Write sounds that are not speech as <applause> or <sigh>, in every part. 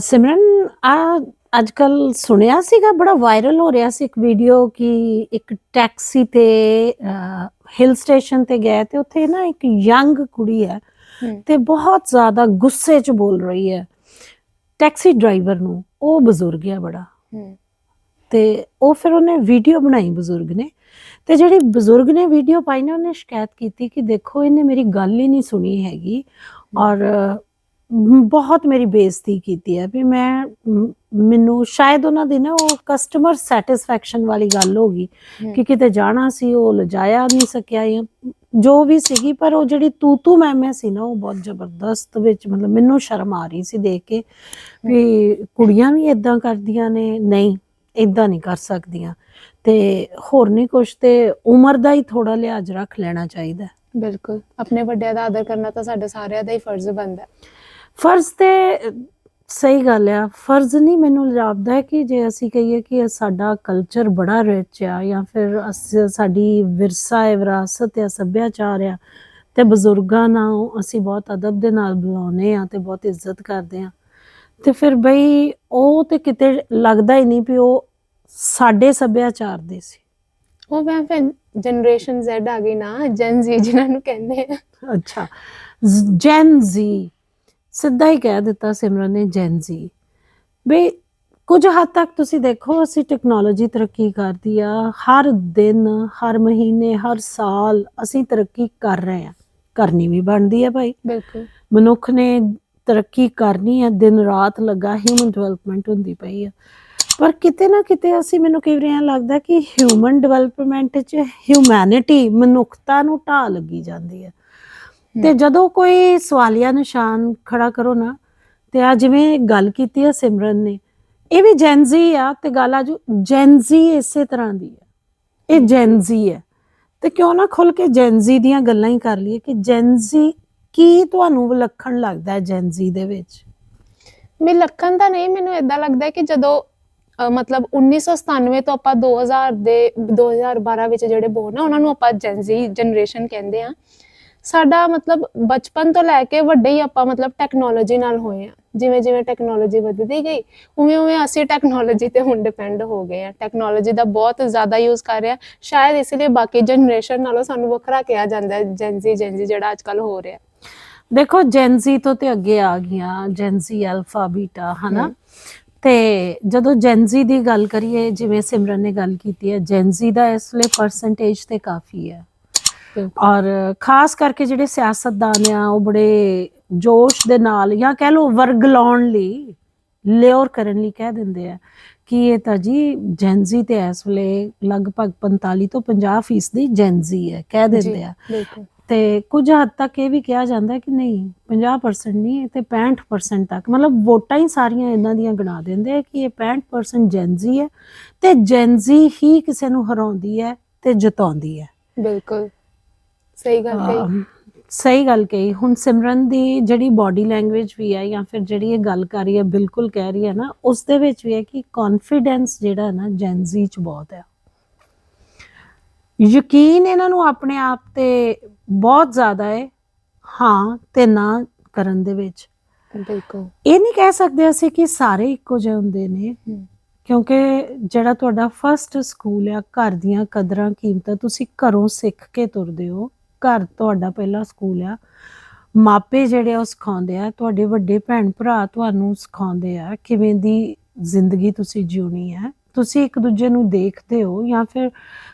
ਸਿਮਰਨ ਆ ਅੱਜ ਕੱਲ ਸੁਣਿਆ ਸੀਗਾ ਬੜਾ ਵਾਇਰਲ ਹੋ ਰਿਹਾ ਸੀ ਇੱਕ ਵੀਡੀਓ ਕਿ ਇੱਕ ਟੈਕਸੀ ਤੇ ਹਿਲ ਸਟੇਸ਼ਨ ਤੇ ਗਏ ਤੇ ਉੱਥੇ ਨਾ ਇੱਕ ਯੰਗ ਕੁੜੀ ਹੈ। ਤੇ ਬਹੁਤ ਜ਼ਿਆਦਾ ਗੁੱਸੇ 'ਚ ਬੋਲ ਰਹੀ ਹੈ। ਟੈਕਸੀ ਡਰਾਈਵਰ ਨੂੰ ਉਹ ਬਜ਼ੁਰਗ ਹੈ ਬੜਾ। ਤੇ ਉਹ ਫਿਰ ਉਹਨੇ ਵੀਡੀਓ ਬਣਾਈ ਬਜ਼ੁਰਗ ਨੇ ਤੇ ਜਿਹੜੀ ਬਜ਼ੁਰਗ ਨੇ ਵੀਡੀਓ ਪਾਈ ਨਾ ਉਹਨੇ ਸ਼ਿਕਾਇਤ ਕੀਤੀ ਕਿ ਦੇਖੋ ਇਹਨੇ ਮੇਰੀ ਗੱਲ ਹੀ ਨਹੀਂ ਸੁਣੀ ਹੈਗੀ ਔਰ ਬਹੁਤ ਮੇਰੀ ਬੇਇੱਜ਼ਤੀ ਕੀਤੀ ਹੈ ਵੀ ਮੈਂ ਮੈਨੂੰ ਸ਼ਾਇਦ ਉਹਨਾਂ ਦੀ ਨਾ ਉਹ ਕਸਟਮਰ ਸੈਟੀਸਫੈਕਸ਼ਨ ਵਾਲੀ ਗੱਲ ਹੋ ਗਈ। ਕਿ ਕਿਤੇ ਜਾਣਾ ਸੀ ਉਹ ਲਿਜਾਇਆ ਨਹੀਂ ਸਕਿਆ ਜਾਂ ਜੋ ਵੀ ਸੀਗੀ ਪਰ ਉਹ ਜਿਹੜੀ ਤੂ ਤੂ ਮੈਂ ਮੈਂ ਸੀ ਨਾ ਉਹ ਬਹੁਤ ਜ਼ਬਰਦਸਤ ਵਿੱਚ ਮਤਲਬ ਮੈਨੂੰ ਸ਼ਰਮ ਆ ਰਹੀ ਸੀ ਦੇਖ ਕੇ ਵੀ ਕੁੜੀਆਂ ਵੀ ਇਦਾਂ ਕਰਦੀਆਂ ਨੇ ਨਹੀਂ ਇਦਾਂ ਨਹੀਂ ਕਰ ਸਕਦੀਆਂ ਤੇ ਹੋਰ ਨਹੀਂ ਕੁਛ ਤੇ ਉਮਰ ਦਾ ਹੀ ਥੋੜਾ ਲਿਹਾਜ਼ ਰੱਖ ਲੈਣਾ ਚਾਹੀਦਾ। ਬਿਲਕੁਲ ਆਪਣੇ ਵੱਡਿਆਂ ਦਾ ਆਦਰ ਕਰਨਾ ਤਾਂ ਸਾਡੇ ਸਾਰਿਆਂ ਦਾ ਹੀ ਫਰਜ਼ ਬਣਦਾ ਹੈ। ਫਰਜ਼ ਤੇ ਸਹੀ ਗੱਲ ਆ ਫਰਜ਼ ਨਹੀਂ ਮੈਨੂੰ ਜਾਪਦਾ ਹੈ ਕਿ ਜੇ ਅਸੀਂ ਕਹੀਏ ਕਿ ਸਾਡਾ ਕਲਚਰ ਬੜਾ ਰਿਚ ਆ ਜਾਂ ਫਿਰ ਸਾਡੀ ਵਿਰਸਾ ਹੈ ਵਿਰਾਸਤ ਆ ਸੱਭਿਆਚਾਰ ਆ ਤੇ ਬਜ਼ੁਰਗਾਂ ਨਾਲ ਅਸੀਂ ਬਹੁਤ ਅਦਬ ਦੇ ਨਾਲ ਬੁਲਾਉਂਦੇ ਆ ਤੇ ਬਹੁਤ ਇੱਜ਼ਤ ਕਰਦੇ ਆ ਤੇ ਫਿਰ ਬਈ ਉਹ ਤੇ ਕਿਤੇ ਲੱਗਦਾ ਹੀ ਨਹੀਂ ਵੀ ਉਹ ਸਾਡੇ ਸੱਭਿਆਚਾਰ ਦੇ ਸੀ। ਉਹ ਮੈਂ ਫਿਰ ਜਨਰੇਸ਼ਨ Z ਆ ਗਈ ਨਾ ਜਨ Z ਜਿਨ੍ਹਾਂ ਨੂੰ ਕਹਿੰਦੇ ਆ। ਅੱਛਾ ਜੈਨ ਜ਼ੀ ਸਿੱਧਾ ਹੀ ਕਹਿ ਦਿੱਤਾ ਸਿਮਰਨ ਨੇ ਜੈਨ ਜ਼ੀ ਵੀ ਕੁਝ ਹੱਦ ਤੱਕ ਤੁਸੀਂ ਦੇਖੋ ਅਸੀਂ ਟੈਕਨੋਲੋਜੀ ਤਰੱਕੀ ਕਰਦੀ ਆ। ਹਰ ਦਿਨ ਹਰ ਮਹੀਨੇ ਹਰ ਸਾਲ ਅਸੀਂ ਤਰੱਕੀ ਕਰ ਰਹੇ ਆ। ਕਰਨੀ ਵੀ ਬਣਦੀ ਆ ਭਾਈ। ਬਿਲਕੁਲ। ਮਨੁੱਖ ਨੇ ਤਰੱਕੀ ਕਰਨੀ ਹੈ ਦਿਨ ਰਾਤ ਲੱਗਾ ਹਿਊਮਨ ਡਿਵੈਲਪਮੈਂਟ ਹੁੰਦੀ ਪਈ ਆ। ਪਰ ਕਿਤੇ ਨਾ ਕਿਤੇ ਅਸੀਂ ਮੈਨੂੰ ਕਈ ਵਾਰ ਲੱਗਦਾ ਕਿ ਹਿਊਮਨ ਡਿਵੈਲਪਮੈਂਟ 'ਚ ਹਿਊਮੈਨਿਟੀ ਮਨੁੱਖਤਾ ਨੂੰ ਢਾਹ ਲੱਗੀ ਜਾਂਦੀ ਹੈ ਤੇ ਜਦੋਂ ਕੋਈ ਸਵਾਲੀਆ ਨਿਸ਼ਾਨ ਖੜਾ ਕਰੋ ਨਾ ਤੇ ਆ ਜਿਵੇਂ ਗੱਲ ਕੀਤੀ ਆ ਸਿਮਰਨ ਨੇ ਇਹ ਵੀ ਜੈਨਜ਼ੀ ਆ ਤੇ ਗੱਲ ਆ ਜੋ ਜੈਨਜ਼ੀ ਇਸੇ ਤਰ੍ਹਾਂ ਦੀ ਹੈ ਇਹ ਜੈਨਜ਼ੀ ਹੈ ਤੇ ਕਿਉਂ ਨਾ ਖੁੱਲ ਕੇ ਜੈਨਜ਼ੀ ਦੀਆਂ ਗੱਲਾਂ ਹੀ ਕਰ ਲਈਏ ਕਿ ਜੈਨਜ਼ੀ ਕੀ ਤੁਹਾਨੂੰ ਵਿਲੱਖਣ ਲੱਗਦਾ ਹੈ ਜੈਨਜ਼ੀ ਦੇ ਵਿੱਚ? ਵਿਲੱਖਣ ਤਾਂ ਨਹੀਂ ਮੈਨੂੰ ਇਦਾਂ ਲੱਗਦਾ ਕਿ ਜਦੋਂ ਅ, ਮਤਲਬ 1997 ਤੋਂ ਆਪਾਂ 2000 ਦੇ 2012 ਵਿੱਚ ਜਿਹੜੇ ਬੋਰਨ ਨਾ ਉਹਨਾਂ ਨੂੰ ਆਪਾਂ ਜੈਨਜ਼ੀ ਜਨਰੇਸ਼ਨ ਕਹਿੰਦੇ ਆ। ਸਾਡਾ ਮਤਲਬ ਬਚਪਨ ਤੋਂ ਲੈ ਕੇ ਵੱਡੇ ਹੀ ਆਪਾਂ ਮਤਲਬ ਟੈਕਨੋਲੋਜੀ ਨਾਲ ਹੋਏ ਆ ਜਿਵੇਂ ਜਿਵੇਂ ਟੈਕਨੋਲੋਜੀ ਵੱਧਦੀ ਗਈ ਉਵੇਂ ਉਵੇਂ ਅਸੀਂ ਟੈਕਨੋਲੋਜੀ ਤੇ ਹੁਣ ਡਿਪੈਂਡ ਹੋ ਗਏ ਆ ਟੈਕਨੋਲੋਜੀ ਦਾ ਬਹੁਤ ਜ਼ਿਆਦਾ ਯੂਜ਼ ਕਰ ਰਿਹਾ ਸ਼ਾਇਦ ਇਸ ਲਈ ਬਾਕੀ ਜਨਰੇਸ਼ਨ ਨਾਲੋਂ ਸਾਨੂੰ ਵੱਖਰਾ ਕਿਹਾ ਜਾਂਦਾ ਜੈਨਜ਼ੀ ਜੈਨਜ਼ੀ ਜਿਹੜਾ ਅੱਜਕੱਲ ਹੋ ਰਿਹਾ ਦੇਖੋ ਜੈਨਜ਼ੀ ਤੋਂ ਤੇ ਅੱਗੇ ਆ ਗਈਆਂ ਜੈਨਜ਼ੀ ਅਲਫਾ ਬੀਟਾ ਹਨਾ। ਤੇ ਜਦੋਂ ਜੈਨਜ਼ੀ ਦੀ ਗੱਲ ਕਰੀਏ ਜਿਵੇਂ ਸਿਮਰਨ ਨੇ ਗੱਲ ਕੀਤੀ ਹੈ ਜੈਨਜ਼ੀ ਦਾ ਇਸ ਵੇਲੇ ਪਰਸੈਂਟੇਜ ਤੇ ਕਾਫੀ ਹੈ। ਔਰ ਖਾਸ ਕਰਕੇ ਜਿਹੜੇ ਸਿਆਸਤਦਾਨ ਆ ਉਹ ਬੜੇ ਜੋਸ਼ ਦੇ ਨਾਲ ਜਾਂ ਕਹਿ ਲਓ ਵਰਗ ਲਾਉਣ ਲਈ ਲਿਓਰ ਕਰਨ ਲਈ ਕਹਿ ਦਿੰਦੇ ਆ ਕਿ ਇਹ ਤਾਂ ਜੀ ਜੈਨਜ਼ੀ ਤੇ ਇਸ ਵੇਲੇ ਲਗਭਗ 45 ਤੋਂ 50 ਫੀਸਦੀ ਜੈਨਜ਼ੀ ਹੈ ਕਹਿ ਦਿੰਦੇ ਆ। ਤੇ ਕੁਝ ਹੱਦ ਤੱਕ ਇਹ ਵੀ ਕਿਹਾ ਜਾਂਦਾ ਕਿ ਨਹੀਂ 50% ਨਹੀਂ ਤੇ 65% ਤੱਕ ਮਤਲਬ ਵੋਟਾਂ ਹੀ ਸਾਰੀਆਂ ਇਹਨਾਂ ਦੀਆਂ ਗਿਣਾ ਦਿੰਦੇ ਆ ਕਿ ਇਹ 65% ਜੈਨਜ਼ੀ ਹੈ ਤੇ ਜੈਨਜ਼ੀ ਹੀ ਕਿਸੇ ਨੂੰ ਹਰਾਉਂਦੀ ਹੈ ਤੇ ਜਿਤਾਉਂਦੀ ਹੈ। ਬਿਲਕੁਲ। ਸਹੀ ਗੱਲ ਕਹੀ। ਸਹੀ ਗੱਲ ਕਹੀ। ਹੁਣ ਸਿਮਰਨ ਦੀ ਜਿਹੜੀ ਬਾਡੀ ਲੈਂਗੁਏਜ ਵੀ ਹੈ ਜਾਂ ਫਿਰ ਜਿਹੜੀ ਇਹ ਗੱਲ ਕਰ ਰਹੀ ਹੈ ਬਿਲਕੁਲ ਕਹਿ ਰਹੀ ਹੈ ਨਾ ਉਸ ਦੇ ਵਿੱਚ ਵੀ ਹੈ ਕਿ ਕੌਨਫੀਡੈਂਸ ਜਿਹੜਾ ਨਾ ਜੈਨਜ਼ੀ ਚ ਬਹੁਤ ਹੈ। ਯਕੀਨ ਇਹਨਾਂ ਨੂੰ ਆਪਣੇ ਆਪ ਤੇ ਬਹੁਤ ਜ਼ਿਆਦਾ ਹੈ। ਹਾਂ ਤੇ ਨਾ ਕਰਨ ਦੇ ਵਿੱਚ। ਬਿਲਕੁਲ। ਇਹ ਨਹੀਂ ਕਹਿ ਸਕਦੇ ਅਸੀਂ ਕਿ ਸਾਰੇ ਇੱਕੋ ਜਿਹੇ ਹੁੰਦੇ ਨੇ। ਕਿਉਂਕਿ ਜਿਹੜਾ ਤੁਹਾਡਾ ਫਰਸਟ ਸਕੂਲ ਆ ਘਰ ਦੀਆਂ ਕਦਰਾਂ ਕੀਮਤਾਂ ਤੁਸੀਂ ਘਰੋਂ ਸਿੱਖ ਕੇ ਤੁਰਦੇ ਹੋ। ਘਰ ਤੁਹਾਡਾ ਪਹਿਲਾ ਸਕੂਲ ਆ। ਮਾਪੇ ਜਿਹੜੇ ਉਹ ਸਿਖਾਉਂਦੇ ਆ ਤੁਹਾਡੇ ਵੱਡੇ ਭੈਣ ਭਰਾ ਤੁਹਾਨੂੰ ਸਿਖਾਉਂਦੇ ਆ ਕਿਵੇਂ ਦੀ ਜ਼ਿੰਦਗੀ ਤੁਸੀਂ ਜਿਉਣੀ ਹੈ ਤੁਸੀਂ ਇੱਕ ਦੂਜੇ ਨੂੰ ਦੇਖਦੇ ਹੋ ਜਾਂ ਫਿਰ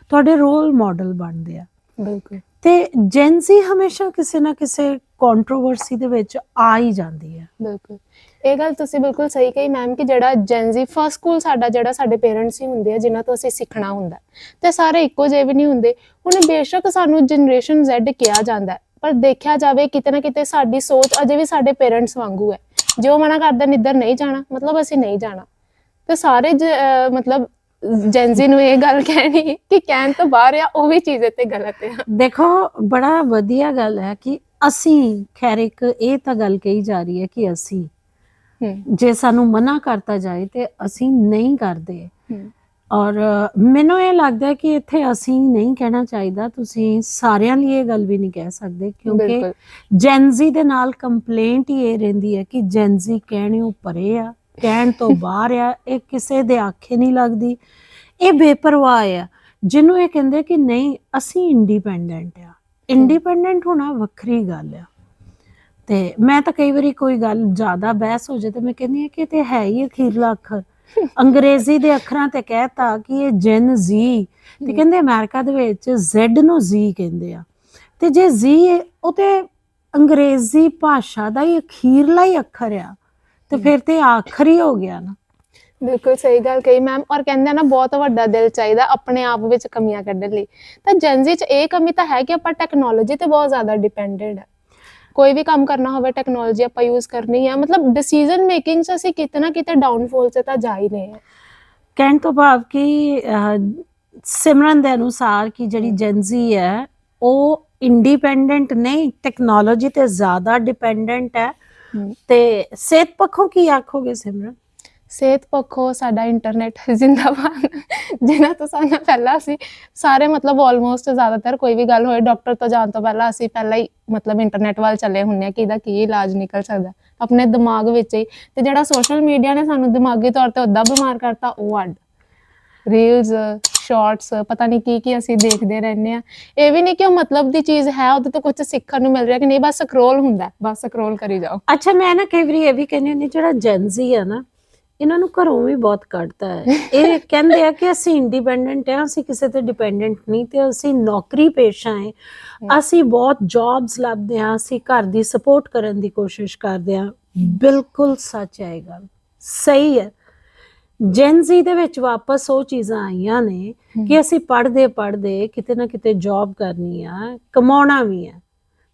ਤੁਹਾਡੇ ਰੋਲ ਮਾਡਲ ਬਣਦੇ ਆ। ਬਿਲਕੁਲ। ਤੇ ਜੈਨਜ਼ੀ ਹਮੇਸ਼ਾ ਕਿਸੇ ਨਾ ਕਿਸੇ ਕੰਟਰੋਵਰਸੀ ਦੇ ਵਿੱਚ ਆ ਹੀ ਜਾਂਦੀ ਹੈ ਬਿਲਕੁਲ। ਇਹ ਗੱਲ ਤੁਸੀਂ ਬਿਲਕੁਲ ਸਹੀ ਕਹੀ ਮੈਮ ਕਿ ਜਿਹੜਾ ਜੈਨਜ਼ੀ ਫਸਟ ਸਕੂਲ ਸਾਡਾ ਜਿਹੜਾ ਸਾਡੇ ਪੇਰੈਂਟਸ ਹੀ ਹੁੰਦੇ ਆ, ਜਿਨ੍ਹਾਂ ਤੋਂ ਅਸੀਂ ਸਿੱਖਣਾ ਹੁੰਦਾ ਤੇ ਸਾਰੇ ਇੱਕੋ ਜਿਹੇ ਵੀ ਨਹੀਂ ਹੁੰਦੇ। ਹੁਣ ਬੇਸ਼ੱਕ ਸਾਨੂੰ ਜਨਰੇਸ਼ਨ Z ਕਿਹਾ ਜਾਂਦਾ ਪਰ ਦੇਖਿਆ ਜਾਵੇ ਕਿਤੇ ਨਾ ਕਿਤੇ ਸਾਡੀ ਸੋਚ ਅਜੇ ਵੀ ਸਾਡੇ ਪੇਰੈਂਟਸ ਵਾਂਗੂ ਹੈ। ਜੇ ਉਹ ਮਨਾ ਕਰਦੇ ਨੇ, ਇੱਧਰ ਨਹੀਂ ਜਾਣਾ, ਮਤਲਬ ਅਸੀਂ ਨਹੀਂ ਜਾਣਾ। ਤੇ ਸਾਰੇ ਜ- ਮਤਲਬ ਜੈਨਜ਼ੀ ਨੂੰ ਇਹ ਗੱਲ ਕਹਿਣੀ ਕਿ ਕਹਿਣ ਤੋਂ ਬਾਹਰ ਆ, ਉਹ ਵੀ ਚੀਜ਼ ਤੇ ਗਲਤ ਹੈ ਦੇਖੋ, ਬੜਾ ਵਧੀਆ ਗੱਲ ਹੈ ਕਿ ਅਸੀਂ, ਖੈਰ ਇੱਕ ਇਹ ਤਾਂ ਗੱਲ ਕਹੀ ਜਾ ਰਹੀ ਹੈ ਕਿ ਅਸੀਂ ਜੇ ਸਾਨੂੰ ਮਨਾ ਕਰਤਾ ਜਾਏ ਤੇ ਅਸੀਂ ਨਹੀਂ ਕਰਦੇ। ਔਰ ਮੈਨੂੰ ਇਹ ਲੱਗਦਾ ਹੈ ਕਿ ਇੱਥੇ ਅਸੀਂ ਨਹੀਂ ਕਹਿਣਾ ਚਾਹੀਦਾ ਤੁਸੀਂ ਸਾਰਿਆਂ ਲਈ ਇਹ ਗੱਲ ਵੀ ਨਹੀਂ ਕਹਿ ਸਕਦੇ ਕਿਉਂਕਿ ਜੈਨਜ਼ੀ ਦੇ ਨਾਲ ਕੰਪਲੇਂਟ ਹੀ ਇਹ ਰਹਿੰਦੀ ਹੈ ਕਿ ਜੈਨਜ਼ੀ ਕਹਿਣਿਓ ਪਰੇ ਆ ਕਹਿਣ ਤੋਂ <laughs> ਬਾਹਰ ਆ ਇਹ ਕਿਸੇ ਦੇ ਆਖੇ ਨਹੀਂ ਲੱਗਦੀ। ਇਹ ਬੇਪਰਵਾਹ ਆ ਜਿਹਨੂੰ ਇਹ ਕਹਿੰਦੇ ਕਿ ਨਹੀਂ ਅਸੀਂ ਇੰਡੀਪੈਂਡੈਂਟ ਆ। ਇੰਡੀਪੈਂਡੈਂਟ ਹੋਣਾ ਵੱਖਰੀ ਗੱਲ ਆ। ਤੇ ਮੈਂ ਤਾਂ ਕਈ ਵਾਰੀ ਕੋਈ ਗੱਲ ਜ਼ਿਆਦਾ ਬਹਿਸ ਹੋ ਜਾਏ ਤੇ ਮੈਂ ਕਹਿੰਦੀ ਹਾਂ ਕਿ ਇਹ ਤੇ ਹੈ ਹੀ ਅਖੀਰਲਾ ਅੱਖਰ। <laughs> ਅੰਗਰੇਜ਼ੀ ਦੇ ਅੱਖਰਾਂ ਤੇ ਕਹਿਤਾ ਕਿ ਇਹ ਜੈਨ ਜ਼ੀ। ਤੇ ਕਹਿੰਦੇ ਅਮਰੀਕਾ ਦੇ ਵਿੱਚ ਜ਼ੈਡ ਨੂੰ ਜ਼ੀ ਕਹਿੰਦੇ ਆ। ਤੇ ਜੇ ਜ਼ੀ ਉਹ ਤੇ ਅੰਗਰੇਜ਼ੀ ਭਾਸ਼ਾ ਦਾ ਹੀ ਅਖੀਰਲਾ ਹੀ ਅੱਖਰ ਆ। ਤੇ ਫਿਰ ਤੇ ਆਖਰੀ ਹੋ ਗਿਆ ਨਾ। ਬਿਲਕੁਲ ਸਹੀ ਗੱਲ ਕਹੀ ਮੈਮ। ਔਰ ਕਹਿੰਦੇ ਆ ਨਾ ਬਹੁਤ ਵੱਡਾ ਦਿਲ ਚਾਹੀਦਾ ਆਪਣੇ ਆਪ ਵਿੱਚ ਕਮੀਆਂ ਕੱਢਣ ਲਈ। ਤਾਂ ਜੈਨਜ਼ੀ ਚ ਇਹ ਕਮੀ ਤਾਂ ਹੈ ਕਿ ਆਪਾਂ ਟੈਕਨੋਲੋਜੀ ਤੇ ਬਹੁਤ ਜ਼ਿਆਦਾ ਡਿਪੈਂਡੈਂਟ ਹੈ ਕੋਈ ਵੀ ਕੰਮ ਕਰਨਾ ਹੋਵੇ ਟੈਕਨੋਲੋਜੀ ਆਪਾਂ ਯੂਜ਼ ਕਰਨੀ ਹੈ ਮਤਲਬ ਡਿਸੀਜਨ ਮੇਕਿੰਗ ਚ ਅਸੀਂ ਕਿਤੇ ਨਾ ਕਿਤੇ ਡਾਊਨਫਾਲ ਚ ਤਾਂ ਜਾ ਹੀ ਰਹੇ ਹਾਂ ਕਹਿਣ ਤੋਂ ਭਾਵ ਕਿ ਸਿਮਰਨ ਦੇ ਅਨੁਸਾਰ ਕਿ ਜਿਹੜੀ ਜੈਨਜ਼ੀ ਹੈ ਉਹ ਇੰਡੀਪੈਂਡੈਂਟ ਨਹੀਂ ਟੈਕਨੋਲੋਜੀ ਤੇ ਜ਼ਿਆਦਾ ਡਿਪੈਂਡੈਂਟ ਹੈ। ਤੇ ਸਿਹਤ ਪੱਖੋਂ ਕੀ ਆਖੋਗੇ ਸਿਮਰਨ? ਸਿਹਤ ਪੱਖੋਂ ਸਾਡਾ ਇੰਟਰਨੈਟ <laughs> ਜ਼ਿੰਦਾਬਾਦ। ਜਿਨ੍ਹਾਂ ਤੋਂ ਸਾਨੂੰ ਪਹਿਲਾਂ ਸੀ ਸਾਰੇ ਮਤਲਬ ਆਲਮੋਸਟ ਜ਼ਿਆਦਾਤਰ ਕੋਈ ਵੀ ਗੱਲ ਹੋਏ ਡਾਕਟਰ ਤੋਂ ਜਾਣ ਤੋਂ ਪਹਿਲਾਂ ਅਸੀਂ ਪਹਿਲਾਂ ਹੀ ਮਤਲਬ ਇੰਟਰਨੈਟ ਵੱਲ ਚੱਲੇ ਹੁੰਨੇ ਆ ਕਿ ਇਹਦਾ ਕੀ ਇਲਾਜ ਨਿਕਲ ਸਕਦਾ। ਆਪਣੇ ਦਿਮਾਗ ਵਿੱਚ ਹੀ ਤੇ ਜਿਹੜਾ ਸੋਸ਼ਲ ਮੀਡੀਆ ਨੇ ਸਾਨੂੰ ਦਿਮਾਗੀ ਤੌਰ ਤੇ ਉਦਾਂ ਬਿਮਾਰ ਕਰਤਾ, ਉਹ ਅੱਡ। ਰੀਲਸ ਸ਼ਾਰਟਸ ਪਤਾ ਨਹੀਂ ਕੀ ਕੀ ਅਸੀਂ ਦੇਖਦੇ ਰਹਿੰਦੇ ਆ ਇਹ ਵੀ ਨਹੀਂ ਕਿ ਉਹ ਮਤਲਬ ਦੀ ਚੀਜ਼ ਹੈ, ਉਹਦੇ ਤੋਂ ਕੁਝ ਸਿੱਖਣ ਨੂੰ ਮਿਲ ਰਿਹਾ ਕਿ ਨਹੀਂ, ਬਸ ਸਕਰੋਲ ਹੁੰਦਾ ਬਸ ਸਕਰੋਲ ਕਰੀ ਜਾਓ। ਅੱਛਾ, ਮੈਂ ਨਾ ਕਈ ਵਾਰੀ ਇਹ ਵੀ ਕਹਿੰਦੀ ਹੁੰਦੀ ਜਿਹੜਾ ਜੈਨਜ਼ੀ ਹੈ ਨਾ ਇਹਨਾਂ ਨੂੰ ਘਰੋਂ ਵੀ ਬਹੁਤ ਕੱਢਦਾ ਹੈ। ਇਹ ਕਹਿੰਦੇ ਆ ਕਿ ਅਸੀਂ ਇੰਡੀਪੈਂਡੈਂਟ ਹਾਂ, ਅਸੀਂ ਕਿਸੇ ਤੇ ਡਿਪੈਂਡੈਂਟ ਨਹੀਂ ਤੇ ਅਸੀਂ ਨੌਕਰੀ ਪੇਸ਼ਾ ਹੈ। ਅਸੀਂ ਬਹੁਤ ਜੌਬਸ ਲੱਭਦੇ ਹਾਂ, ਅਸੀਂ ਘਰ ਦੀ ਸਪੋਰਟ ਕਰਨ ਦੀ ਕੋਸ਼ਿਸ਼ ਕਰਦੇ ਹਾਂ। ਬਿਲਕੁਲ ਸੱਚ ਹੈ ਇਹ ਗੱਲ। ਸਹੀ ਹੈ। ਜੈਨਜ਼ੀ ਦੇ ਵਿੱਚ ਵਾਪਸ ਉਹ ਚੀਜ਼ਾਂ ਆਈਆਂ ਨੇ ਕਿ ਅਸੀਂ ਪੜ੍ਹਦੇ ਪੜ੍ਹਦੇ ਕਿਤੇ ਨਾ ਕਿਤੇ ਜੌਬ ਕਰਨੀ ਆ, ਕਮਾਉਣਾ ਵੀ ਆ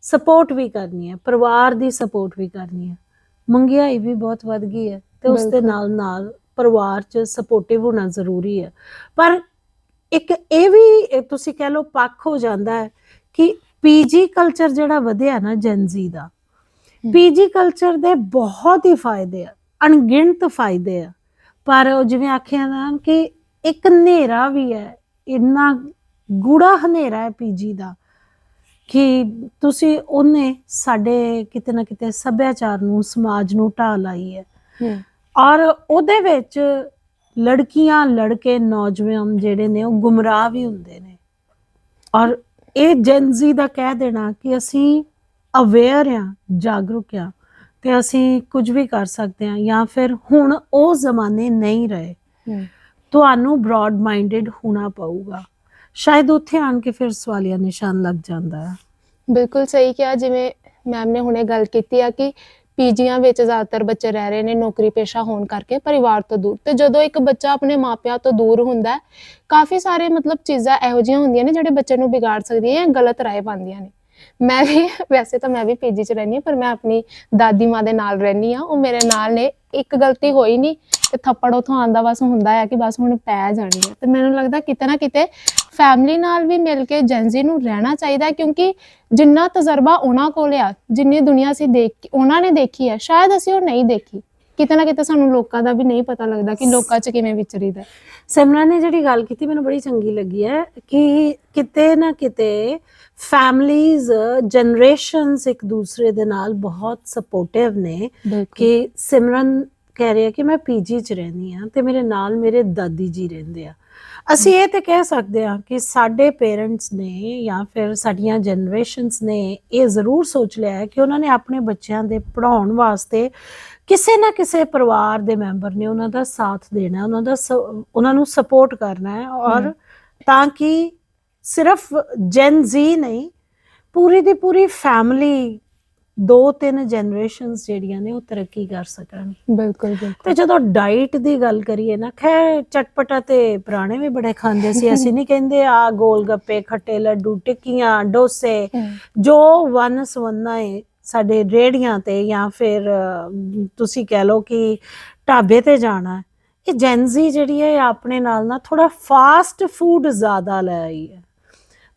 ਸਪੋਰਟ ਵੀ ਕਰਨੀ ਹੈ ਪਰਿਵਾਰ ਦੀ ਸਪੋਰਟ ਵੀ ਕਰਨੀ ਹੈ ਮਹਿੰਗਾਈ ਵੀ ਬਹੁਤ ਵੱਧ ਗਈ ਹੈ। ਤੇ ਉਸ ਦੇ। ਨਾਲ ਨਾਲ ਪਰਿਵਾਰ 'ਚ ਸਪੋਰਟਿਵ ਹੋਣਾ ਜ਼ਰੂਰੀ ਹੈ। ਪਰ ਇੱਕ ਇਹ ਵੀ ਤੁਸੀਂ ਕਹਿ ਲਓ ਪੱਖ ਹੋ ਜਾਂਦਾ ਹੈ ਕਿ ਪੀਜੀ ਕਲਚਰ ਜਿਹੜਾ ਵਧਿਆ ਨਾ ਜੈਨਜ਼ੀ ਦਾ ਪੀਜੀ ਕਲਚਰ ਦੇ ਬਹੁਤ ਹੀ ਫਾਇਦੇ ਆ ਅਣਗਿਣਤ ਫਾਇਦੇ ਆ। ਪਰ ਉਹ ਜਿਵੇਂ ਆਖਿਆ ਨਾ ਕਿ ਇੱਕ ਹਨੇਰਾ ਵੀ ਹੈ ਇੰਨਾ ਗੂੜਾ ਹਨੇਰਾ ਹੈ ਪੀਜੀ ਦਾ ਕਿ ਤੁਸੀਂ ਉਹਨੇ ਸਾਡੇ ਕਿਤੇ ਨਾ ਕਿਤੇ ਸੱਭਿਆਚਾਰ ਨੂੰ ਸਮਾਜ ਨੂੰ ਢਾਹ ਲਾਈ ਹੈ। ਔਰ ਉਹਦੇ ਵਿੱਚ ਲੜਕੀਆਂ ਲੜਕੇ ਨੌਜਵਾਨ ਜਿਹੜੇ ਨੇ ਉਹ ਗੁੰਮਰਾਹ ਵੀ ਹੁੰਦੇ ਨੇ। ਔਰ ਇਹ ਜੈਨਜ਼ੀ ਦਾ ਕਹਿ ਦੇਣਾ ਕਿ ਅਸੀਂ ਅਵੇਅਰ ਆ ਜਾਗਰੂਕ ਆ ਤੇ ਅਸੀਂ ਕੁਝ ਵੀ ਕਰ ਸਕਦੇ ਹਾਂ ਜਾਂ ਫਿਰ ਹੁਣ ਉਹ ਜ਼ਮਾਨੇ ਨਹੀਂ ਰਹੇ। ਤੁਹਾਨੂੰ ਬ੍ਰੌਡ ਮਾਈਂਡਡ ਹੋਣਾ ਪਊਗਾ। ਸ਼ਾਇਦ ਉੱਥੇ ਆਣ ਕੇ ਫਿਰ ਸਵਾਲੀਆ ਨਿਸ਼ਾਨ ਲੱਗ ਜਾਂਦਾ। ਹੈ ਬਿਲਕੁਲ ਸਹੀ ਕਿਹਾ ਜਿਵੇਂ ਮੈਮ ਨੇ ਹੁਣੇ ਗੱਲ ਕੀਤੀ ਆ ਕਿ ਪੀਜੀਆਂ ਵਿੱਚ ਜ਼ਿਆਦਾਤਰ ਬੱਚੇ ਰਹਿ ਰਹੇ ਨੇ ਨੌਕਰੀ ਪੇਸ਼ਾ ਹੋਣ ਕਰਕੇ, ਪਰਿਵਾਰ ਤੋਂ ਦੂਰ। ਤੇ ਜਦੋਂ ਇੱਕ ਬੱਚਾ ਆਪਣੇ ਮਾਪਿਆਂ ਤੋਂ ਦੂਰ ਹੁੰਦਾ ਕਾਫੀ ਸਾਰੇ ਮਤਲਬ ਚੀਜ਼ਾਂ ਇਹੋ ਜਿਹੀਆਂ ਹੁੰਦੀਆਂ ਨੇ ਜਿਹੜੇ ਬੱਚੇ ਨੂੰ ਵਿਗਾੜ ਸਕਦੀਆਂ ਜਾਂ ਗਲਤ ਰਾਏ ਪਾਉਂਦੀਆਂ ਨੇ। ਮੈਂ ਵੀ, ਵੈਸੇ ਤਾਂ ਮੈਂ ਵੀ ਪੀਜੀ 'ਚ ਰਹਿੰਦੀ ਹਾਂ, ਪਰ ਮੈਂ ਆਪਣੀ ਦਾਦੀ ਮਾਂ ਦੇ ਨਾਲ ਰਹਿੰਦੀ ਹਾਂ। ਉਹ ਮੇਰੇ ਨਾਲ ਨੇ, ਇੱਕ ਗਲਤੀ ਹੋਈ ਨਹੀਂ ਤੇ ਥੱਪੜ ਉਥੋਂ ਆਂਦਾ ਬਸ ਹੁੰਦਾ ਹੈ ਕਿ ਬਸ ਹੁਣ ਪੈ ਜਾਣੀ ਹੈ। ਤੇ ਮੈਨੂੰ ਲੱਗਦਾ ਕਿਤੇ ਨਾ ਕਿਤੇ ਫੈਮਿਲੀ ਨਾਲ ਵੀ ਮਿਲ ਕੇ ਜੈਨਜ਼ੀ ਨੂੰ ਰਹਿਣਾ ਚਾਹੀਦਾ ਕਿਉਂਕਿ ਜਿੰਨਾ ਤਜਰਬਾ ਉਹਨਾਂ ਕੋਲ ਆ, ਜਿੰਨੀ ਦੁਨੀਆ ਅਸੀਂ ਦੇਖ, ਉਹਨਾਂ ਨੇ ਦੇਖੀ ਹੈ, ਸ਼ਾਇਦ ਅਸੀਂ ਉਹ ਨਹੀਂ ਦੇਖੀ। ਕਿਤੇ ਨਾ ਕਿਤੇ ਸਾਨੂੰ ਲੋਕਾਂ ਦਾ ਵੀ ਨਹੀਂ ਪਤਾ ਲੱਗਦਾ ਕਿ ਲੋਕਾਂ 'ਚ ਕਿਵੇਂ ਵਿਚਰੀਦਾ। ਸਿਮਰਨ ਨੇ ਜਿਹੜੀ ਗੱਲ ਕੀਤੀ ਮੈਨੂੰ ਬੜੀ ਚੰਗੀ ਲੱਗੀ ਹੈ ਕਿ ਕਿਤੇ ਨਾ ਕਿਤੇ ਫੈਮਲੀਜ਼ ਜਨਰੇਸ਼ਨਸ ਇੱਕ ਦੂਸਰੇ ਦੇ ਨਾਲ ਬਹੁਤ ਸਪੋਰਟਿਵ ਨੇ ਕਿ ਸਿਮਰਨ ਕਹਿ ਰਹੀ ਹੈ ਕਿ ਮੈਂ ਪੀਜੀ ਚ ਰਹਿੰਦੀ ਆ ਤੇ ਮੇਰੇ ਨਾਲ ਮੇਰੇ ਦਾਦੀ ਜੀ ਰਹਿੰਦੇ ਆ। ਅਸੀਂ ਇਹ ਤੇ ਕਹਿ ਸਕਦੇ ਹਾਂ ਕਿ ਸਾਡੇ ਪੇਰੈਂਟਸ ਨੇ ਜਾਂ ਫਿਰ ਸਾਡੀਆਂ ਜਨਰੇਸ਼ਨਸ ਨੇ ਇਹ ਜ਼ਰੂਰ ਸੋਚ ਲਿਆ ਹੈ ਕਿ ਉਹਨਾਂ ਨੇ ਆਪਣੇ ਬੱਚਿਆਂ ਦੇ ਪੜਾਉਣ ਵਾਸਤੇ ਕਿਸੇ ਨਾ ਕਿਸੇ ਪਰਿਵਾਰ ਦੇ ਮੈਂਬਰ ਨੇ ਉਹਨਾਂ ਦਾ ਸਾਥ ਦੇਣਾ ਉਹਨਾਂ ਦਾ ਉਹਨਾਂ ਨੂੰ ਸਪੋਰਟ ਕਰਨਾ ਹੈ ਔਰ। ਤਾਂ ਕਿ ਸਿਰਫ ਜੈਨ ਜ਼ੀ ਨਹੀਂ ਪੂਰੀ ਦੀ ਪੂਰੀ ਫੈਮਿਲੀ ਦੋ ਤਿੰਨ ਜਨਰੇਸ਼ਨਸ ਜਿਹੜੀਆਂ ਨੇ ਉਹ ਤਰੱਕੀ ਕਰ ਸਕਣ। ਬਿਲਕੁਲ ਤੇ ਜਦੋਂ ਡਾਈਟ ਦੀ ਗੱਲ ਕਰੀਏ ਨਾ ਖੈਰ ਚਟਪਟਾ ਤੇ ਪੁਰਾਣੇ ਵੀ ਬੜੇ ਖਾਂਦੇ ਸੀ ਅਸੀਂ ਨਹੀਂ ਕਹਿੰਦੇ ਆ ਗੋਲ ਗੱਪੇ ਖੱਟੇ ਲੱਡੂ ਟਿੱਕੀਆਂ ਡੋਸੇ ਜੋ ਵਨ ਸਵੰਨਾ ਹੈ ਸਾਡੇ ਰੇੜੀਆਂ ਤੇ ਜਾਂ ਫਿਰ ਤੁਸੀਂ ਕਹਿ ਲਓ ਕਿ ਢਾਬੇ ਤੇ ਜਾਣਾ ਹੈ। ਇਹ ਜੈਨਜ਼ੀ ਜਿਹੜੀ ਹੈ ਆਪਣੇ ਨਾਲ ਨਾ ਥੋੜਾ ਫਾਸਟ ਫੂਡ ਜ਼ਿਆਦਾ ਲੈ ਆਈ ਹੈ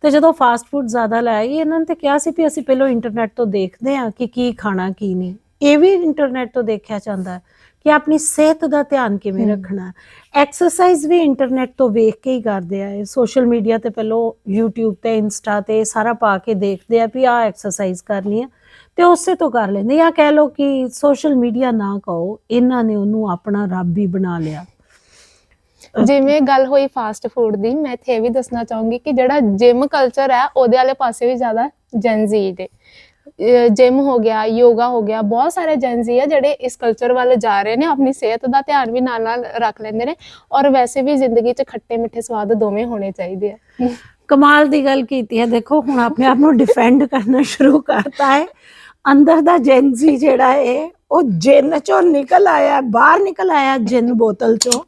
ਤੇ ਜਦੋਂ ਫਾਸਟ ਫੂਡ ਜ਼ਿਆਦਾ ਲੈ ਆਈ ਇਹਨਾਂ ਨੇ ਤੇ ਕਿਹਾ ਸੀ ਵੀ ਅਸੀਂ ਪਹਿਲਾਂ ਇੰਟਰਨੈਟ ਤੋਂ ਦੇਖਦੇ ਹਾਂ ਕਿ ਕੀ ਖਾਣਾ ਕੀ ਨਹੀਂ ਇਹ ਵੀ ਇੰਟਰਨੈਟ ਤੋਂ ਦੇਖਿਆ ਜਾਂਦਾ ਹੈ ਕਿ ਆਪਣੀ ਸਿਹਤ ਦਾ ਧਿਆਨ ਕਿਵੇਂ। ਰੱਖਣਾ ਐਕਸਰਸਾਈਜ਼ ਵੀ ਇੰਟਰਨੈਟ ਤੋਂ ਵੇਖ ਕੇ ਹੀ ਕਰਦੇ ਆ ਇਹ ਸੋਸ਼ਲ ਮੀਡੀਆ ਤੇ ਪਹਿਲਾਂ YouTube ਤੇ ਇੰਸਟਾ ਤੇ ਸਾਰਾ ਪਾ ਕੇ ਦੇਖਦੇ ਆ ਵੀ ਆ ਐਕਸਰਸਾਈਜ਼ ਕਰਨੀ ਆ ਤੇ ਉਸੇ ਤੋਂ ਕਰ ਲੈਂਦੇ ਜਾਂ ਕਹਿ ਲਓ ਕਿ ਸੋਸ਼ਲ ਮੀਡੀਆ ਨਾ ਕਹੋ, ਇਹਨਾਂ ਨੇ ਉਹਨੂੰ ਆਪਣਾ ਰੱਬ ਹੀ ਬਣਾ ਲਿਆ। ਜਿਵੇਂ ਗੱਲ ਹੋਈ ਫਾਸਟ ਫੂਡ ਦੀ, ਮੈਂ ਇੱਥੇ ਇਹ ਵੀ ਦੱਸਣਾ ਚਾਹੂੰਗੀ ਕਿ ਜਿਹੜਾ ਜਿਮ ਕਲਚਰ ਹੈ, ਉਹਦੇ ਵਾਲੇ ਪਾਸੇ ਵੀ ਜ਼ਿਆਦਾ ਜੈਨਜ਼ੀ ਦੇ। ਜਿਮ ਹੋ ਗਿਆ ਯੋਗਾ ਹੋ ਗਿਆ, ਬਹੁਤ ਸਾਰੇ ਜੈਨਜ਼ੀ ਆ ਜਿਹੜੇ ਇਸ ਕਲਚਰ ਵੱਲ ਜਾ ਰਹੇ ਨੇ, ਆਪਣੀ ਸਿਹਤ ਦਾ ਧਿਆਨ ਵੀ ਨਾਲ ਨਾਲ ਰੱਖ ਲੈਂਦੇ ਨੇ। ਔਰ ਵੈਸੇ ਵੀ ਜ਼ਿੰਦਗੀ 'ਚ ਖੱਟੇ ਮਿੱਠੇ ਸਵਾਦ ਦੋਵੇਂ ਹੋਣੇ ਚਾਹੀਦੇ ਆ। ਕਮਾਲ ਦੀ ਗੱਲ ਕੀਤੀ ਹੈ। ਦੇਖੋ, ਹੁਣ ਆਪਣੇ ਆਪ ਨੂੰ ਡਿਫੈਂਡ ਕਰਨਾ ਸ਼ੁਰੂ ਕਰਤਾ ਹੈ। ਅੰਦਰ ਦਾ ਜੈਨਜ਼ੀ ਜਿਹੜਾ ਹੈ ਉਹ ਜਿੰਨ ਚੋਂ ਨਿਕਲ ਆਇਆ, ਬਾਹਰ ਨਿਕਲ ਆਇਆ ਜਿੰਨ ਬੋਤਲ ਚੋਂ।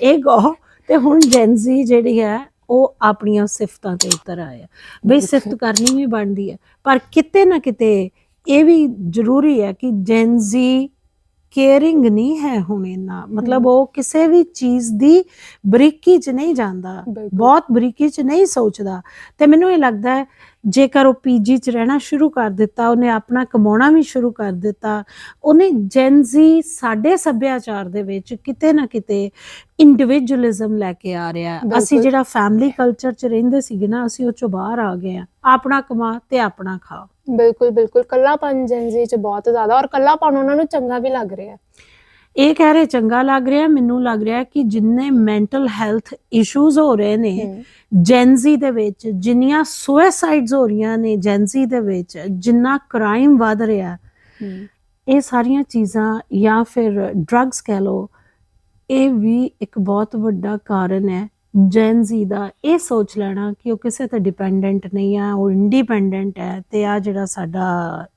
ਇਹ ਕਹੋ, ਤੇ ਹੁਣ ਜੈਨਜ਼ੀ ਜਿਹੜੀ ਹੈ, ਉਹ ਆਪਣੀਆਂ ਸਿਫਤਾਂ ਤੇ ਉਤਰ ਆਇਆ। ਬਈ ਸਿਫਤ ਕਰਨੀ ਵੀ ਬਣਦੀ ਹੈ, ਪਰ ਕਿਤੇ ਨਾ ਕਿਤੇ ਇਹ ਵੀ ਜ਼ਰੂਰੀ ਹੈ ਕਿ ਜੈਨਜ਼ੀ ਕੇਅਰਿੰਗ ਨਹੀਂ ਹੈ ਹੁਣ ਇੰਨਾ। ਮਤਲਬ ਉਹ ਕਿਸੇ ਵੀ ਚੀਜ਼ ਦੀ ਬਰੀਕੀ 'ਚ ਨਹੀਂ ਜਾਂਦਾ। ਬਹੁਤ ਬਰੀਕੀ 'ਚ ਨਹੀਂ ਸੋਚਦਾ। ਤੇ ਮੈਨੂੰ ਇਹ ਲੱਗਦਾ ਹੈ ਜੇਕਰ ਉਹ ਪੀਜੀ 'ਚ ਰਹਿਣਾ ਸ਼ੁਰੂ ਕਰ ਦਿੱਤਾ ਉਹਨੇ ਆਪਣਾ ਕਮਾਉਣਾ ਵੀ ਸ਼ੁਰੂ ਕਰ ਦਿੱਤਾ ਉਹਨੇ ਜੈਨਜ਼ੀ ਸਾਡੇ ਸੱਭਿਆਚਾਰ ਦੇ ਵਿੱਚ ਕਿਤੇ ਨਾ ਕਿਤੇ ਇੰਡੀਵਿਜੂਅਲਿਜ਼ਮ ਲੈ ਕੇ ਆ ਰਿਹਾ। ਅਸੀਂ। ਜਿਹੜਾ ਫੈਮਿਲੀ ਕਲਚਰ 'ਚ ਰਹਿੰਦੇ ਸੀਗੇ ਨਾ ਅਸੀਂ ਉਹ ਚੋਂ ਬਾਹਰ ਆ ਗਏ ਆ ਆਪਣਾ ਕਮਾ ਤੇ ਆਪਣਾ ਖਾ ਬਿਲਕੁਲ ਬਿਲਕੁਲ ਕੱਲਾਪਨ ਜੈਨਜ਼ੀ 'ਚ ਬਹੁਤ ਜ਼ਿਆਦਾ ਔਰ ਕੱਲਾਪਨ ਉਹਨਾਂ ਨੂੰ ਚੰਗਾ ਵੀ ਲੱਗ ਰਿਹਾ ਇਹ ਕਹਿ ਰਹੇ ਚੰਗਾ ਲੱਗ ਰਿਹਾ ਮੈਨੂੰ ਲੱਗ ਰਿਹਾ ਕਿ ਜਿੰਨੇ ਮੈਂਟਲ ਹੈਲਥ ਇਸ਼ੂਜ਼ ਹੋ ਰਹੇ ਨੇ ਜੈਨਜ਼ੀ ਦੇ ਵਿੱਚ ਜਿੰਨੀਆਂ ਸੁਸਾਈਡਸ ਹੋ ਰਹੀਆਂ ਨੇ ਜੈਨਜ਼ੀ ਦੇ ਵਿੱਚ ਜਿੰਨਾ ਕ੍ਰਾਈਮ ਵੱਧ ਰਿਹਾ ਇਹ ਸਾਰੀਆਂ ਚੀਜ਼ਾਂ ਜਾਂ ਫਿਰ ਡਰੱਗਸ ਕਹਿ ਲਓ ਇਹ ਵੀ ਇੱਕ ਬਹੁਤ ਵੱਡਾ ਕਾਰਨ ਹੈ। ਜੈਨਜ਼ੀ ਦਾ ਇਹ ਸੋਚ ਲੈਣਾ ਕਿ ਉਹ ਕਿਸੇ ਤੇ ਡਿਪੈਂਡੈਂਟ ਨਹੀਂ ਆ ਉਹ ਇੰਡੀਪੈਂਡੈਂਟ ਹੈ ਤੇ ਆ ਜਿਹੜਾ ਸਾਡਾ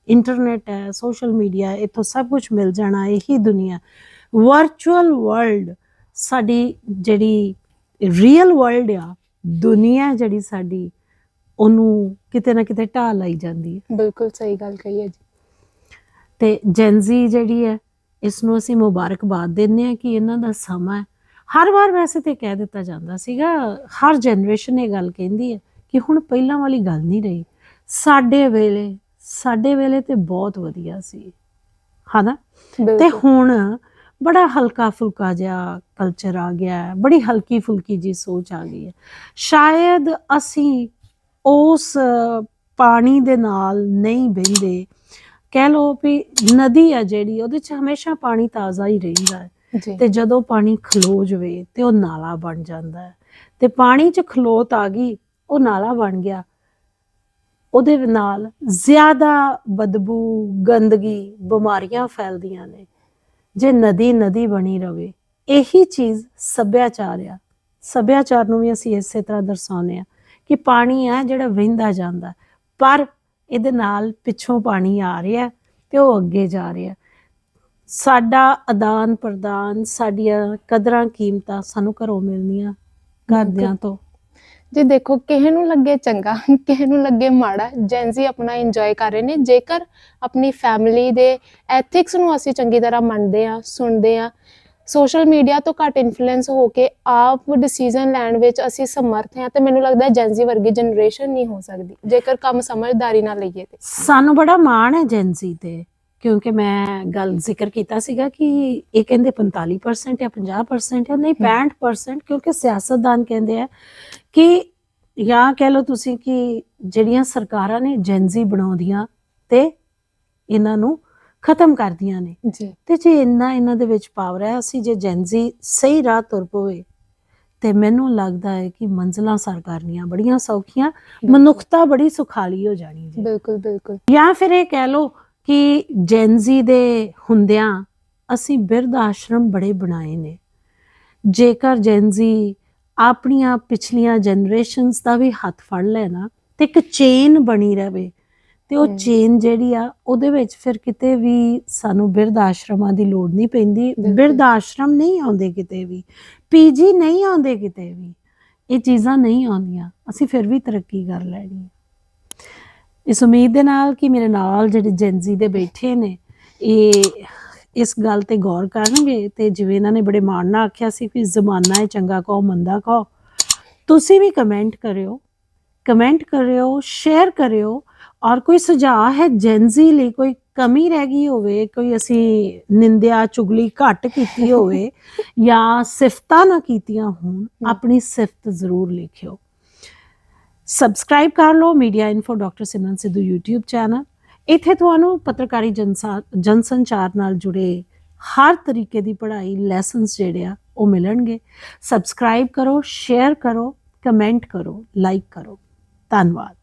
ਇੰਟਰਨੈਟ ਹੈ ਸੋਸ਼ਲ ਮੀਡੀਆ ਇੱਥੋਂ ਸਭ ਕੁਝ ਮਿਲ ਜਾਣਾ ਇਹੀ ਦੁਨੀਆ। ਵਰਚੁਅਲ ਵਰਲਡ ਸਾਡੀ ਜਿਹੜੀ ਰੀਅਲ ਵਰਲਡ ਆ ਦੁਨੀਆ ਜਿਹੜੀ ਸਾਡੀ ਉਹਨੂੰ ਕਿਤੇ ਨਾ ਕਿਤੇ ਢਾਹ ਲਾਈ ਜਾਂਦੀ ਹੈ। ਬਿਲਕੁਲ ਸਹੀ ਗੱਲ ਕਹੀ ਹੈ ਜੀ। ਤੇ ਜੈਨਜ਼ੀ ਜਿਹੜੀ ਹੈ ਇਸ ਨੂੰ ਅਸੀਂ ਮੁਬਾਰਕਬਾਦ ਦਿੰਦੇ ਆ ਕਿ ਇਹਨਾਂ ਦਾ ਸਮਾਂ ਹਰ ਵਾਰ ਵੈਸੇ ਤੇ ਕਹਿ ਦਿੱਤਾ ਜਾਂਦਾ ਸੀਗਾ ਹਰ ਜਨਰੇਸ਼ਨ ਇਹ ਗੱਲ ਕਹਿੰਦੀ ਹੈ ਕਿ ਹੁਣ ਪਹਿਲਾਂ ਵਾਲੀ ਗੱਲ ਨਹੀਂ ਰਹੀ। ਸਾਡੇ ਵੇਲੇ ਸਾਡੇ ਵੇਲੇ ਤੇ ਬਹੁਤ ਵਧੀਆ ਸੀ। ਹਨਾ? ਤੇ ਹੁਣ ਬੜਾ ਹਲਕਾ ਫੁਲਕਾ ਜਿਹਾ ਕਲਚਰ ਆ ਗਿਆ ਹੈ ਬੜੀ ਹਲਕੀ ਫੁਲਕੀ ਜੀ ਸੋਚ ਆ ਗਈ ਹੈ। ਸ਼ਾਇਦ ਅਸੀਂ ਉਸ ਪਾਣੀ ਦੇ ਨਾਲ ਨਹੀਂ ਬਹਿੰਦੇ। ਕਹਿ ਲਓ ਵੀ ਨਦੀ ਆ ਜਿਹੜੀ ਉਹਦੇ 'ਚ ਹਮੇਸ਼ਾ ਪਾਣੀ ਤਾਜ਼ਾ ਹੀ ਰਹਿੰਦਾ ਹੈ। ਤੇ ਜਦੋਂ ਪਾਣੀ ਖਲੋ ਜਵੇ ਤੇ ਉਹ ਨਾਲਾ ਬਣ ਜਾਂਦਾ ਹੈ। ਤੇ ਪਾਣੀ 'ਚ ਖਲੋਤ ਆ ਗਈ, ਉਹ ਨਾਲਾ ਬਣ ਗਿਆ। ਉਹਦੇ ਨਾਲ ਜ਼ਿਆਦਾ ਬਦਬੂ, ਗੰਦਗੀ, ਬਿਮਾਰੀਆਂ ਫੈਲਦੀਆਂ ਨੇ। ਜੇ ਨਦੀ ਨਦੀ ਬਣੀ ਰਵੇ, ਇਹੀ ਚੀਜ਼ ਸੱਭਿਆਚਾਰ ਆ। ਸੱਭਿਆਚਾਰ ਨੂੰ ਵੀ ਅਸੀਂ ਇਸੇ ਤਰ੍ਹਾਂ ਦਰਸਾਉਂਦੇ ਆ ਕਿ ਪਾਣੀ ਆ ਜਿਹੜਾ ਵਹਿੰਦਾ ਜਾਂਦਾ। ਪਰ ਇਹਦੇ ਨਾਲ ਪਿੱਛੋਂ ਪਾਣੀ ਆ ਰਿਹਾ ਤੇ ਉਹ ਅੱਗੇ ਜਾ ਰਿਹਾ। ਸਾਡਾ ਆਦਾਨ ਪ੍ਰਦਾਨ ਸਾਡੀਆਂ ਕਦਰਾਂ ਕੀਮਤਾਂ ਸਾਨੂੰ ਘਰੋਂ ਮਿਲਣੀਆਂ ਘਰਦਿਆਂ ਤੋਂ। ਜੀ ਦੇਖੋ ਕਿਸੇ ਨੂੰ ਲੱਗੇ ਚੰਗਾ <laughs> ਕਿਸੇ ਨੂੰ ਲੱਗੇ ਮਾੜਾ ਜੈਨਜ਼ੀ ਆਪਣਾ ਇੰਜੋਏ ਕਰ ਰਹੇ ਨੇ ਜੇਕਰ ਆਪਣੀ ਫੈਮਿਲੀ ਦੇ ਐਥਿਕਸ ਨੂੰ ਅਸੀਂ ਚੰਗੀ ਤਰ੍ਹਾਂ ਮੰਨਦੇ ਆ ਸੁਣਦੇ ਆ ਸੋਸ਼ਲ ਮੀਡੀਆ ਤੋਂ ਘੱਟ ਇਨਫਲੂਐਂਸ ਹੋ ਕੇ ਆਪ ਡਿਸੀਜਨ ਲੈਣ ਵਿੱਚ ਅਸੀਂ ਸਮਰਥ ਹਾਂ ਤੇ ਮੈਨੂੰ ਲੱਗਦਾ ਹੈ ਜੈਨਜ਼ੀ ਵਰਗੀ ਜਨਰੇਸ਼ਨ ਨਹੀਂ ਹੋ ਸਕਦੀ ਜੇਕਰ ਕੰਮ ਸਮਝਦਾਰੀ ਨਾਲ ਲਈਏ ਤੇ। ਸਾਨੂੰ ਬੜਾ ਮਾਣ ਹੈ ਜੈਨਜ਼ੀ ਤੇ। ਕਿਉਂਕਿ ਮੈਂ ਗੱਲ ਜ਼ਿਕਰ ਕੀਤਾ ਸੀਗਾ ਕਿ ਇਹ ਕਹਿੰਦੇ 45% ਜਾਂ 50% ਹੈ। ਨਹੀਂ 65% ਕਿਉਂਕਿ ਸਿਆਸਤਦਾਨ ਕਹਿੰਦੇ ਆ ਕਿ ਜਾਂ ਕਹਿ ਲਓ ਤੁਸੀਂ ਕਿ ਜਿਹੜੀਆਂ ਸਰਕਾਰਾਂ ਨੇ ਜੈਨਜ਼ੀ ਬਣਾਉਂਦੀਆਂ ਤੇ ਇਹਨਾਂ ਨੂੰ ਖਤਮ ਕਰਦੀਆਂ ਨੇ। ਜੀ। ਤੇ ਜੇ ਇੰਨਾ ਇਹਨਾਂ ਦੇ ਵਿੱਚ ਪਾਵਰ ਹੈ ਅਸੀਂ ਜੇ ਜੈਨਜ਼ੀ ਸਹੀ ਰਾਹ ਤੁਰ ਪਵੇ ਤੇ ਮੈਨੂੰ ਲੱਗਦਾ ਹੈ ਕਿ ਮੰਜ਼ਲਾਂ ਸਰ ਕਰਨੀਆਂ ਬੜੀਆਂ ਸੌਖੀਆਂ ਮਨੁੱਖਤਾ ਬੜੀ ਸੁਖਾਲੀ ਹੋ ਜਾਣੀ ਜੀ। ਬਿਲਕੁਲ ਬਿਲਕੁਲ। ਜਾਂ ਫਿਰ ਇਹ ਕਹਿ ਲਓ ਕਿ ਜੈਨਜ਼ੀ ਦੇ ਹੁੰਦਿਆਂ ਅਸੀਂ ਬਿਰਧ ਆਸ਼ਰਮ ਬੜੇ ਬਣਾਏ ਨੇ। ਜੇਕਰ ਜੈਨਜ਼ੀ ਆਪਣੀਆਂ ਪਿਛਲੀਆਂ ਜਨਰੇਸ਼ਨਸ ਦਾ ਵੀ ਹੱਥ ਫੜ ਲੈ ਨਾ ਤੇ ਇੱਕ ਚੇਨ ਬਣੀ ਰਵੇ ਤੇ ਉਹ। ਚੇਨ ਜਿਹੜੀ ਆ ਉਹਦੇ ਵਿੱਚ ਫਿਰ ਕਿਤੇ ਵੀ ਸਾਨੂੰ ਬਿਰਧ ਆਸ਼ਰਮਾਂ ਦੀ ਲੋੜ ਨਹੀਂ ਪੈਂਦੀ। ਬਿਰਧ ਆਸ਼ਰਮ ਨਹੀਂ ਆਉਂਦੇ ਕਿਤੇ ਵੀ। ਪੀਜੀ ਨਹੀਂ ਆਉਂਦੇ ਕਿਤੇ ਵੀ। ਇਹ ਚੀਜ਼ਾਂ ਨਹੀਂ ਆਉਂਦੀਆਂ। ਅਸੀਂ ਫਿਰ ਵੀ ਤਰੱਕੀ ਕਰ ਲੈਣੀ ਹੈ ਇਸ ਉਮੀਦ ਦੇ ਨਾਲ ਕਿ ਮੇਰੇ ਨਾਲ ਜਿਹੜੇ ਜੈਨਜ਼ੀ ਦੇ ਬੈਠੇ ਨੇ ਇਹ ਇਸ ਗੱਲ ਤੇ ਗੌਰ ਕਰਨਗੇ ਤੇ ਜਿਵੇਂ ਇਹਨਾਂ ਨੇ ਬੜੇ ਮਾਣ ਨਾਲ ਆਖਿਆ ਸੀ ਕਿ ਜ਼ਮਾਨਾ ਹੈ ਚੰਗਾ ਕਹੋ ਮੰਦਾ ਕਹੋ ਤੁਸੀਂ ਵੀ ਕਮੈਂਟ ਕਰਿਓ ਕਮੈਂਟ ਕਰਿਓ ਸ਼ੇਅਰ ਕਰਿਓ ਔਰ ਕੋਈ ਸੁਝਾਅ ਹੈ ਜੈਨਜ਼ੀ ਲਈ ਕੋਈ ਕਮੀ ਰਹਿ ਗਈ ਹੋਵੇ ਕੋਈ ਅਸੀਂ ਨਿੰਦਿਆ ਚੁਗਲੀ ਘੱਟ ਕੀਤੀ ਹੋਵੇ <laughs> ਜਾਂ ਸਿਫਤਾਂ ਨਾ ਕੀਤੀਆਂ ਹੋਣ ਆਪਣੀ ਸਿਫਤ ਜ਼ਰੂਰ ਲਿਖਿਓ। ਸਬਸਕ੍ਰਾਈਬ ਕਰ ਲਓ media info doctor Simran Sidhu YouTube channel ਇੱਥੇ ਤੁਹਾਨੂੰ ਪੱਤਰਕਾਰੀ ਜਨਸਾ- ਜਨਸੰਚਾਰ ਨਾਲ ਜੁੜੇ ਹਰ ਤਰੀਕੇ ਦੀ ਪੜ੍ਹਾਈ ਲੈਸਨਸ ਜਿਹੜੇ ਆ, ਉਹ ਮਿਲਣਗੇ। ਸਬਸਕ੍ਰਾਈਬ ਕਰੋ ਸ਼ੇਅਰ ਕਰੋ ਕਮੈਂਟ ਕਰੋ ਲਾਈਕ ਕਰੋ। ਧੰਨਵਾਦ।